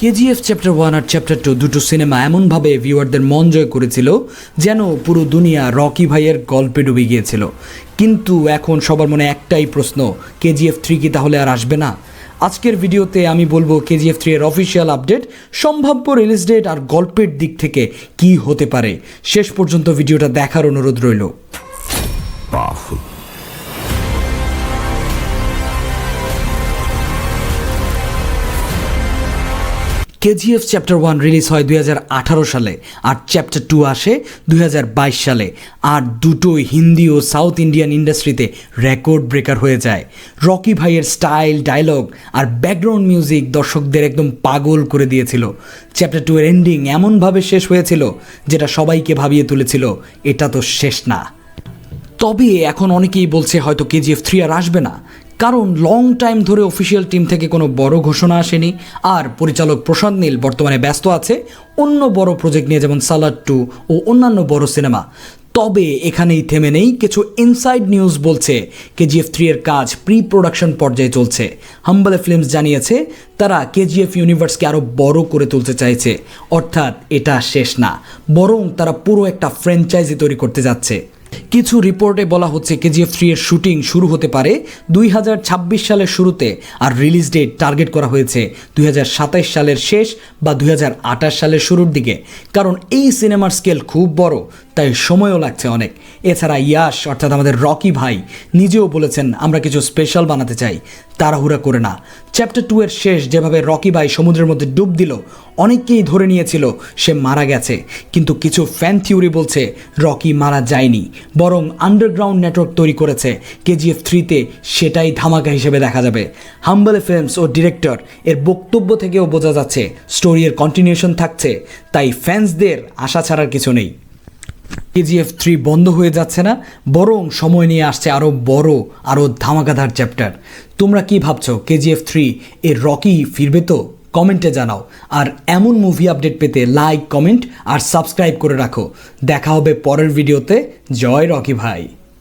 KGF chapter one আর chapter two দুটো cinema এমনভাবে ভিউয়ারদের মন জয় করেছিল যেন পুরো দুনিয়া রকি ভাইয়ের গল্পে ডুবে গিয়েছিল। কিন্তু এখন সবার মনে একটাই প্রশ্ন, কেজিএফ থ্রি কি তাহলে আর আসবে না? আজকের ভিডিওতে আমি বলব কেজিএফ থ্রি এর অফিসিয়াল আপডেট সম্ভাব্য রিলিজ ডেট আর গল্পের দিক থেকে কি হতে পারে। শেষ পর্যন্ত ভিডিওটা দেখার অনুরোধ রইল। কেজিএফ চ্যাপ্টার ওয়ান রিলিজ হয় দুই হাজার আঠারো সালে আর চ্যাপ্টার টু আসে দুই হাজার বাইশ সালে। আর দুটোই হিন্দি ও সাউথ ইন্ডিয়ান ইন্ডাস্ট্রিতে রেকর্ড ব্রেকার হয়ে যায়। রকি ভাইয়ের স্টাইল ডায়লগ আর ব্যাকগ্রাউন্ড মিউজিক দর্শকদের একদম পাগল করে দিয়েছিল। চ্যাপ্টার টু এর এন্ডিং এমনভাবে শেষ হয়েছিল, যেটা সবাইকে ভাবিয়ে তুলেছিল, এটা তো শেষ না। তবে এখন অনেকেই বলছে হয়তো কেজিএফ থ্রি আর আসবে না। কারণ লং টাইম ধরে অফিসিয়াল টিম থেকে কোনো বড় ঘোষণা আসেনি। আর পরিচালক প্রশান্ত নীল বর্তমানে ব্যস্ত আছে। অন্য বড় প্রজেক্ট নিয়ে যেমন সালাড টু ও অন্যান্য বড় সিনেমা তবে এখানেই থেমে নেই কিছু ইনসাইড নিউজ বলছে কেজিএফ থ্রি এর কাজ প্রি প্রোডাকশন পর্যায়ে চলছে। হাম্বালে ফিল্মস জানিয়েছে, তারা কেজিএফ ইউনিভার্সকে আরও বড় করে তুলতে চাইছে। অর্থাৎ এটা শেষ না, বরং তারা পুরো একটা ফ্র্যাঞ্চাইজি তৈরি করতে যাচ্ছে। কিছু রিপোর্টে বলা হচ্ছে কেজিএফ থ্রি এর শুটিং শুরু হতে পারে দুই হাজার ছাব্বিশ সালের শুরুতে আর রিলিজ ডেট টার্গেট করা হয়েছে দুই হাজার সাতাশ সালের শেষ বা দুই হাজার আঠাশ সালের শুরুর দিকে। কারণ এই সিনেমার স্কেল খুব বড় তাই সময়ও লাগছে অনেক। এছাড়া ইয়াশ, অর্থাৎ আমাদের রকি ভাই, নিজেও বলেছেন, আমরা কিছু স্পেশাল বানাতে চাই। তাড়াহুড়া করে না। চ্যাপ্টার টু এর শেষ, যেভাবে রকি ভাই সমুদ্রের মধ্যে ডুব দিল, অনেককেই ধরে নিয়েছিল, সে মারা গেছে। কিন্তু কিছু ফ্যান থিওরি বলছে, রকি মারা যায়নি। বরং আন্ডারগ্রাউন্ড নেটওয়ার্ক তৈরি করেছে কেজিএফ থ্রিতে সেটাই ধামাকা হিসেবে দেখা যাবে। হাম্বলে ফিল্মস ও ডিরেক্টর এর বক্তব্য থেকেও বোঝা যাচ্ছে স্টোরি এর কন্টিনিউশন থাকছে, তাই ফ্যান্সদের আশা ছাড়ার কিছু নেই। কেজিএফ থ্রি বন্ধ হয়ে যাচ্ছে না, বরং সময় নিয়ে আসছে আরও বড় আরও ধামাকাধার চ্যাপ্টার তোমরা কি ভাবছ কেজিএফ থ্রি এর রকি ফিরবে তো? কমেন্টে জানাও। আর এমন মুভি আপডেট পেতে লাইক কমেন্ট আর সাবস্ক্রাইব করে রাখো। দেখা হবে পরের ভিডিওতে জয় রকি ভাই।